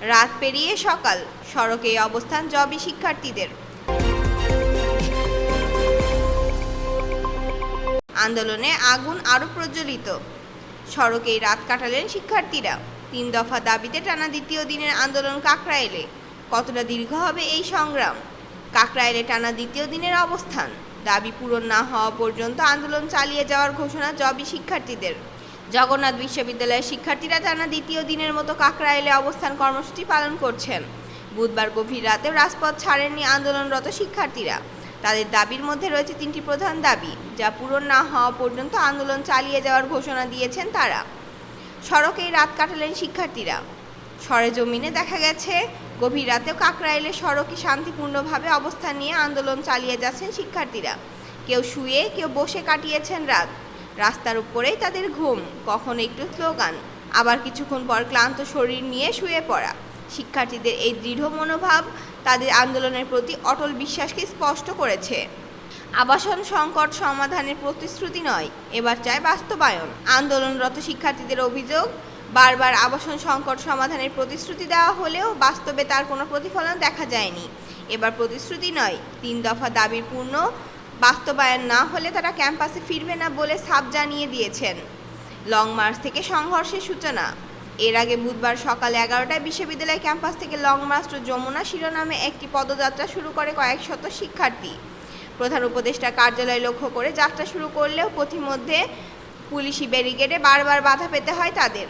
রাত পেরিয়ে সকাল। সড়কে অবস্থান জবি শিক্ষার্থীদের। আন্দোলনে আগুন আরও প্রজ্বলিত। সড়কেই রাত কাটালেন শিক্ষার্থীরা। তিন দফা দাবিতে টানা দ্বিতীয় দিনের আন্দোলন কাকরাইলে। কতটা দীর্ঘ হবে এই সংগ্রাম? কাকরাইলে টানা দ্বিতীয় দিনের অবস্থান। দাবি পূরণ না হওয়া পর্যন্ত আন্দোলন চালিয়ে যাওয়ার ঘোষণা জবি শিক্ষার্থীদের। জগন্নাথ বিশ্ববিদ্যালয়ের শিক্ষার্থীরা টানা দ্বিতীয় দিনের মতো কাকরাইলে অবস্থান কর্মসূচি পালন করছেন। বুধবার গভীর রাতেও রাজপথ ছাড়েননি আন্দোলনরত শিক্ষার্থীরা। তাদের দাবির মধ্যে রয়েছে তিনটি প্রধান দাবি, যা পূরণ না হওয়া পর্যন্ত আন্দোলন চালিয়ে যাওয়ার ঘোষণা দিয়েছেন তারা। সড়কেই রাত কাটালেন শিক্ষার্থীরা। সরেজমিনে দেখা গেছে, গভীর রাতেও কাকরাইলে সড়কে শান্তিপূর্ণভাবে অবস্থান নিয়ে আন্দোলন চালিয়ে যাচ্ছেন শিক্ষার্থীরা। কেউ শুয়ে, কেউ বসে কাটিয়েছেন রাত। রাস্তার উপরেই তাদের ঘুম, কখনো একটু স্লোগান, আবার কিছুক্ষণ পর ক্লান্ত শরীর নিয়ে শুয়ে পড়া। শিক্ষার্থীদের এই দৃঢ় মনোভাব তাদের আন্দোলনের প্রতি অটল বিশ্বাসকে স্পষ্ট করেছে। আবাসন সংকট সমাধানের প্রতিশ্রুতি নয়, এবার চায় বাস্তবায়ন। আন্দোলনরত শিক্ষার্থীদের অভিযোগ, বারবার আবাসন সংকট সমাধানের প্রতিশ্রুতি দেওয়া হলেও বাস্তবে তার কোনো প্রতিফলন দেখা যায়নি। এবার প্রতিশ্রুতি নয়, তিন দফা দাবির পূর্ণ বাস্তবায়ন না হলে তারা ক্যাম্পাসে ফিরবে না বলে সাপ জানিয়ে দিয়েছেন। লং মার্চ থেকে সংঘর্ষের সূচনা। এর আগে বুধবার সকাল এগারোটায় বিশ্ববিদ্যালয় ক্যাম্পাস থেকে লং মার্চ টু যমুনা শিরোনামে একটি পদযাত্রা শুরু করে কয়েক শত শিক্ষার্থী। প্রধান উপদেষ্টা কার্যালয় লক্ষ্য করে যাত্রা শুরু করলেও পথিমধ্যে পুলিশি ব্যারিকেডে বারবার বাধা পেতে হয় তাদের।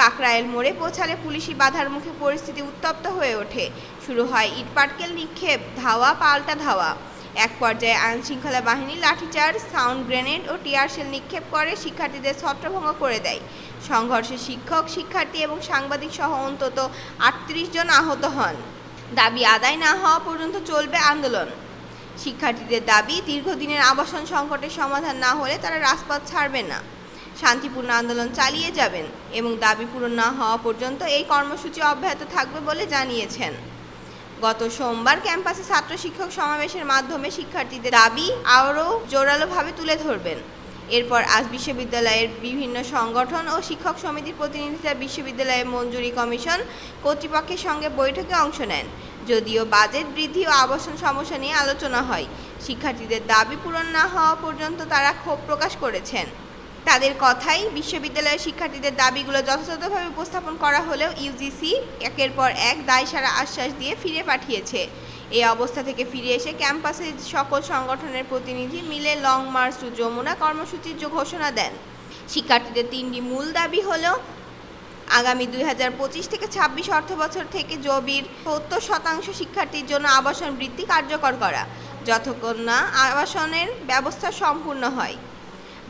কাকরায়েল মোড়ে পৌঁছালে পুলিশি বাধার মুখে পরিস্থিতি উত্তপ্ত হয়ে ওঠে। শুরু হয় ইটপাটকেল নিক্ষেপ, ধাওয়া, পাল্টা ধাওয়া। এক পর্যায়ে আইনশৃঙ্খলা বাহিনী লাঠিচার্জ, সাউন্ড গ্রেনেড ও টিয়ারশেল নিক্ষেপ করে, শিক্ষার্থীদের ছত্রভঙ্গ করে দেয়। সংঘর্ষে শিক্ষক, শিক্ষার্থী এবং সাংবাদিক সহ অন্তত আটত্রিশ জন আহত হন। দাবি আদায় না হওয়া পর্যন্ত চলবে আন্দোলন। শিক্ষার্থীদের দাবি, দীর্ঘদিনের আবাসন সংকটের সমাধান না হলে তারা রাজপথ ছাড়বে না। শান্তিপূর্ণ আন্দোলন চালিয়ে যাবেন এবং দাবি পূরণ না হওয়া পর্যন্ত এই কর্মসূচি অব্যাহত থাকবে বলে জানিয়েছেন। গত সোমবার ক্যাম্পাসে ছাত্র শিক্ষক সমাবেশের মাধ্যমে শিক্ষার্থীদের দাবি আরও জোরালোভাবে তুলে ধরবেন। এরপর আজ বিশ্ববিদ্যালয়ের বিভিন্ন সংগঠন ও শিক্ষক সমিতির প্রতিনিধিরা বিশ্ববিদ্যালয়ের মঞ্জুরি কমিশন কর্তৃপক্ষের সঙ্গে বৈঠকে অংশ নেন। যদিও বাজেট বৃদ্ধি ও আবাসন সমস্যা নিয়ে আলোচনা হয়, শিক্ষার্থীদের দাবি পূরণ না হওয়া পর্যন্ত তারা ক্ষোভ প্রকাশ করেছেন। তাদের কথাই বিশ্ববিদ্যালয়ের শিক্ষার্থীদের দাবিগুলো যথাযথভাবে উপস্থাপন করা হলেও ইউজিসি একের পর এক দায়সারা আশ্বাস দিয়ে ফিরে পাঠিয়েছে। এই অবস্থা থেকে ফিরে এসে ক্যাম্পাসে সকল সংগঠনের প্রতিনিধি মিলে লং মার্চ টু যমুনা কর্মসূচির ঘোষণা দেন। শিক্ষার্থীদের তিনটি মূল দাবি হলো, আগামী দুই হাজার পঁচিশ থেকে ছাব্বিশ অর্থ বছর থেকে জবির সত্তর শতাংশ শিক্ষার্থীর জন্য আবাসন বৃত্তি কার্যকর করা, যতক্ষণ না আবাসনের ব্যবস্থা সম্পূর্ণ হয়।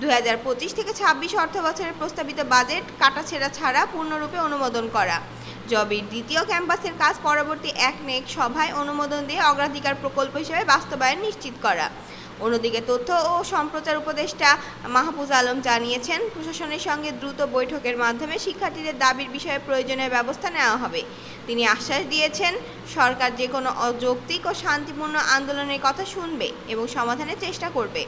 দুই হাজার পঁচিশ থেকে ছাব্বিশ অর্থ বছরের প্রস্তাবিত বাজেট কাটাছেড়া ছাড়া পূর্ণরূপে অনুমোদন করা। জবির দ্বিতীয় ক্যাম্পাসের কাজ পরবর্তী এক নেক সভায় অনুমোদন দিয়ে অগ্রাধিকার প্রকল্প হিসেবে বাস্তবায়ন নিশ্চিত করা। অন্যদিকে তথ্য ও সম্প্রচার উপদেষ্টা মাহফুজ আলম জানিয়েছেন, প্রশাসনের সঙ্গে দ্রুত বৈঠকের মাধ্যমে শিক্ষার্থীদের দাবির বিষয়ে প্রয়োজনীয় ব্যবস্থা নেওয়া হবে। তিনি আশ্বাস দিয়েছেন, সরকার যে কোনো অযৌক্তিক ও শান্তিপূর্ণ আন্দোলনের কথা শুনবে এবং সমাধানের চেষ্টা করবে।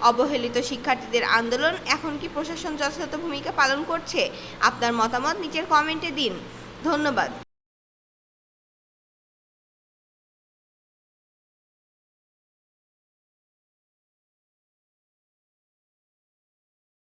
অবহেলিত শিক্ষার্থীদের আন্দোলন এখন কি প্রশাসন যথাযথ ভূমিকা পালন করছে? আপনার মতামত নিচের কমেন্টে দিন। ধন্যবাদ।